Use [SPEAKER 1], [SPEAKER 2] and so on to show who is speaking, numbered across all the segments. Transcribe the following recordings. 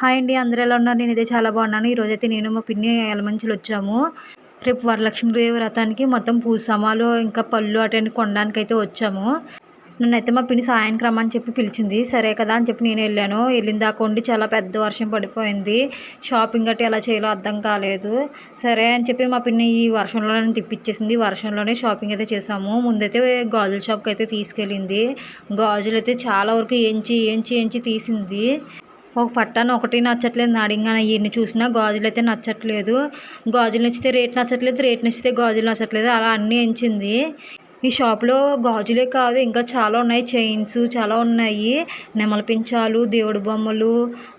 [SPEAKER 1] Hi అండి అందరూ ఎలా ఉన్నారు? నేను ఇదే చాలా బాగున్నాను. ఈరోజు అయితే నేను మా పిన్ని ఎలమంచులు వచ్చాము. రేపు వరలక్ష్మీదేవి వ్రతానికి మొత్తం పూజ సామాలు ఇంకా పళ్ళు అటెండ్ కొనడానికి అయితే వచ్చాము. నన్నైతే మా పిన్ని సాయానికి రమ్మని చెప్పి పిలిచింది. సరే కదా అని చెప్పి నేను వెళ్ళాను. వెళ్ళిన దాకా ఉండి చాలా పెద్ద వర్షం పడిపోయింది. షాపింగ్ గట్టి ఎలా చేయాలో అర్థం కాలేదు. సరే అని చెప్పి మా పిన్ని ఈ వర్షంలోనే తిప్పించేసింది వర్షంలోనే షాపింగ్ అయితే చేసాము ముందైతే గాజుల షాప్కి అయితే తీసుకెళ్ళింది. గాజులు అయితే చాలా వరకు ఎంచి ఎంచి ఎంచి తీసింది. ఒక పట్టాను ఒకటి నచ్చట్లేదు నాడింగా ఎన్ని చూసినా గాజులు అయితే నచ్చట్లేదు. గాజులు నచ్చితే రేట్ నచ్చట్లేదు రేట్ నచ్చితే గాజులు నచ్చట్లేదు అలా అన్నీ ఎంచింది. ఈ షాప్లో గాజులే కాదు ఇంకా చాలా ఉన్నాయి. చైన్స్ చాలా ఉన్నాయి. నెమల పించాలు దేవుడి బొమ్మలు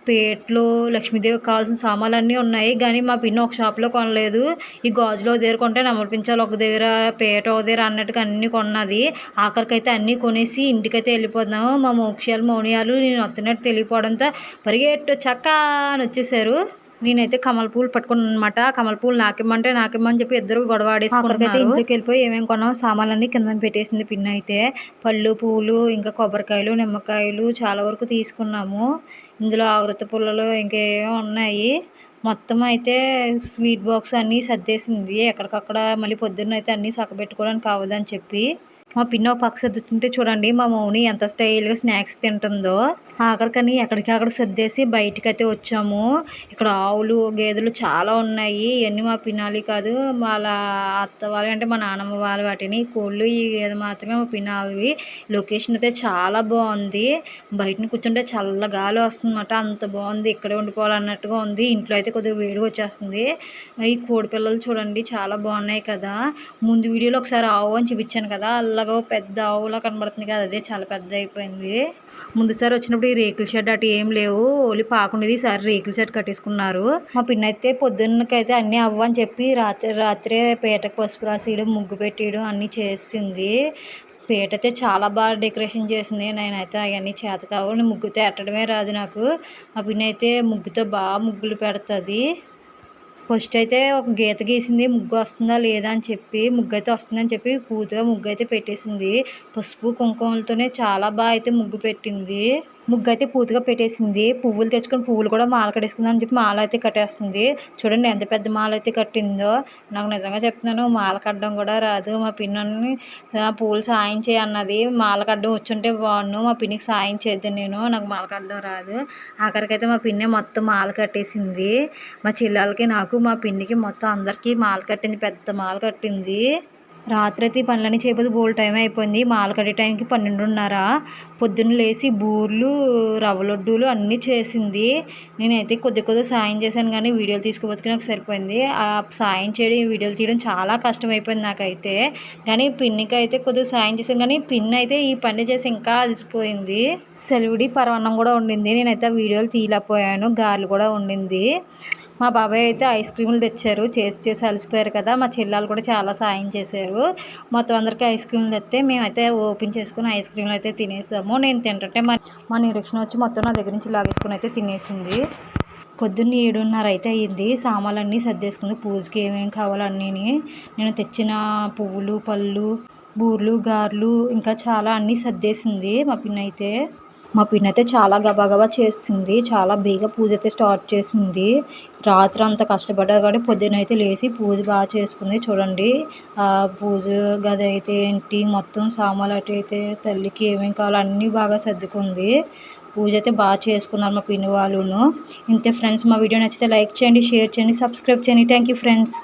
[SPEAKER 1] పేట్లు లక్ష్మీదేవి కావాల్సిన సామాన్లు అన్నీ ఉన్నాయి. కానీ మా పిన్ని ఒక షాప్లో కొనలేదు. ఈ గాజులు దగ్గర కొంటే నెమల పించాలు ఒక దగ్గర పేట ఒక దగ్గర అన్నట్టుగా అన్నీ కొన్నది. ఆఖరికైతే అన్నీ కొనేసి ఇంటికైతే వెళ్ళిపోతున్నాము. మా మోక్షాలు మౌనియాలు నేను వస్తున్నట్టు తెలియపోవడంతో పరిగెట్టు చక్కా అని వచ్చేసారు. నేనైతే కమల పూలు పట్టుకున్నాను అనమాట కమల పూలు నాకిమ్మంటే నాకిమ్మని చెప్పి ఇద్దరు గొడవ ఆడేసుకున్నారు ఇంటికి వెళ్ళిపోయి ఏమేమి కొన్నాం సామాన్లన్నీ కింద పెట్టేసింది పిన్ అయితే. పళ్ళు పూలు ఇంకా కొబ్బరికాయలు నిమ్మకాయలు చాలా వరకు తీసుకున్నాము. ఇందులో ఆవృత పుల్లలు ఇంకేమో ఉన్నాయి. మొత్తం అయితే స్వీట్ బాక్స్ అన్నీ సర్దేసింది. ఎక్కడికక్కడ మళ్ళీ పొద్దున్న అయితే అన్నీ సక్కబెట్టుకోవడానికి కావద్దని చెప్పి. మా పిన్న ఒక పక్క సర్దుతుంటే చూడండి మా మౌని ఎంత స్టైల్గా స్నాక్స్ తింటుందో. ఆఖరికని ఎక్కడికి అక్కడ సర్దేసి బయటకు అయితే వచ్చాము. ఇక్కడ ఆవులు గేదెలు చాలా ఉన్నాయి. ఇవన్నీ మా పినాలి కాదు వాళ్ళ అత్త వాళ్ళు అంటే మా నాన్నమ్మ వాళ్ళ వాటిని కోళ్ళు ఈ గేదె మాత్రమే మా పినాలివి లొకేషన్ అయితే చాలా బాగుంది. బయటని కూర్చుంటే చల్ల గాలి వస్తుందన్నమాట. అంత బాగుంది. ఇక్కడే ఉండిపోవాలన్నట్టుగా ఉంది. ఇంట్లో అయితే కొద్దిగా వేడిగా వచ్చేస్తుంది. ఈ కోడి పిల్లలు చూడండి చాలా బాగున్నాయి కదా. ముందు వీడియోలో ఒకసారి ఆవు అని చూపించాను కదా. అలాగో పెద్ద ఆవులా కనబడుతుంది కదా. అదే చాలా పెద్ద అయిపోయింది. ముందుసారి వచ్చినప్పుడు ఈ రేకుల షెడ్ అటు ఏం లేవు. ఓన్లీ పాకుండేది ఈసారి రేకుల షెడ్ కట్టేసుకున్నారు. మా పిన్న అయితే పొద్దున్నకైతే అన్నీ అవ్వని చెప్పి రాత్రి రాత్రే పీటకు పసుపు రాసేయడం ముగ్గు పెట్టేయడం అన్నీ చేసింది. పీట అయితే చాలా బాగా డెకరేషన్ చేసింది. నేనైతే అవన్నీ చేత కావు ముగ్గుతో ఎట్టడమే రాదు నాకు. మా పిన్న అయితే ముగ్గుతో బాగా ముగ్గులు పెడుతుంది. ఫస్ట్ అయితే ఒక గీత గీసింది ముగ్గు వస్తుందా లేదా అని చెప్పి ముగ్గు అయితే వస్తుందని చెప్పి పూర్తిగా ముగ్గు అయితే పెట్టేసింది. పసుపు కుంకుమలతోనే చాలా బాగా అయితే ముగ్గు పెట్టింది. ముగ్గు అయితే పూర్తిగా పెట్టేసింది. పువ్వులు తెచ్చుకొని పువ్వులు కూడా మాల కట్టేసుకుందాం అని చెప్పి మాల అయితే కట్టేస్తుంది. చూడండి ఎంత పెద్ద మాల అయితే కట్టిందో. నాకు నిజంగా చెప్తున్నాను మాల కట్టడం కూడా రాదు. మా పిన్ని పువ్వులు సాయం చేయన్నది మాల కట్టడం వచ్చుంటే బాగున్నాను మా పిన్నికి సాయం చేద్దాం నేను. నాకు మాల కట్టడం రాదు. ఆఖరికైతే మా పిన్ని మొత్తం మాల కట్టేసింది. మా చెల్లెలకి నాకు మా పిన్నికి మొత్తం అందరికీ మాల కట్టింది. పెద్ద మాల కట్టింది. రాత్రి పనులన్నీ చేయకపోతే బోల్ టైం అయిపోయింది. మాల కట్టే టైంకి పన్నెండున్నర. పొద్దున్న లేచి బూర్లు రవ్వ లడ్డూలు అన్నీ చేసింది. నేనైతే కొద్ది కొద్ది సాయం చేశాను కానీ వీడియోలు తీసుకుపోతే నాకు సరిపోయింది. ఆ సాయం చేయడం వీడియోలు తీయడం చాలా కష్టం అయిపోయింది నాకైతే. కానీ పిన్నికి అయితే కొద్దిగా సాయం చేశాను కానీ పిన్ అయితే ఈ పని చేసి ఇంకా అలసిపోయింది. సెలవుడి పరవన్నం కూడా ఉండింది నేనైతే వీడియోలు తీయలేకపోయాను. గారెలు కూడా ఉండింది మా బాబాయ్ అయితే ఐస్ క్రీములు తెచ్చారు. చేసి చేసి అలసిపోయారు కదా. మా చెల్లెలు కూడా చాలా సాయం చేశారు. మొత్తం అందరికీ ఐస్ క్రీములు తెస్తే మేమైతే ఓపెన్ చేసుకుని ఐస్ క్రీములు అయితే తినేసాము. నేను తింటుంటే మా మా నిరీక్షణ వచ్చి మొత్తం నా దగ్గర నుంచి లాగేసుకుని అయితే తినేసింది. పొద్దున్న ఏడున్నర అయితే అయ్యింది సామాన్లన్నీ సర్దేసుకుంది. పూజకి ఏమేమి కావాలో అన్నీ నేను తెచ్చిన పువ్వులు పళ్ళు బూర్లు గారెలు ఇంకా చాలా అన్నీ సర్దేసింది మా పిన్న అయితే మా పిన్ అయితే చాలా గబగబా చేసింది చాలా బేగా పూజ అయితే స్టార్ట్ చేసింది. రాత్రి అంత కష్టపడ్డా కానీ పొద్దున అయితే లేచి పూజ బాగా చేసుకుంది. చూడండి ఆ పూజ గది అయితే ఏంటి? మొత్తం సామాన్లు అటు అయితే తల్లికి ఏమేమి కావాలో అన్నీ బాగా సర్దుకుంది. పూజ అయితే బాగా చేసుకున్నారు మా పిన్ని వాళ్ళును. ఇంతే ఫ్రెండ్స్ మా వీడియో నచ్చితే లైక్ చేయండి షేర్ చేయండి సబ్స్క్రైబ్ చేయండి. Thank you friends.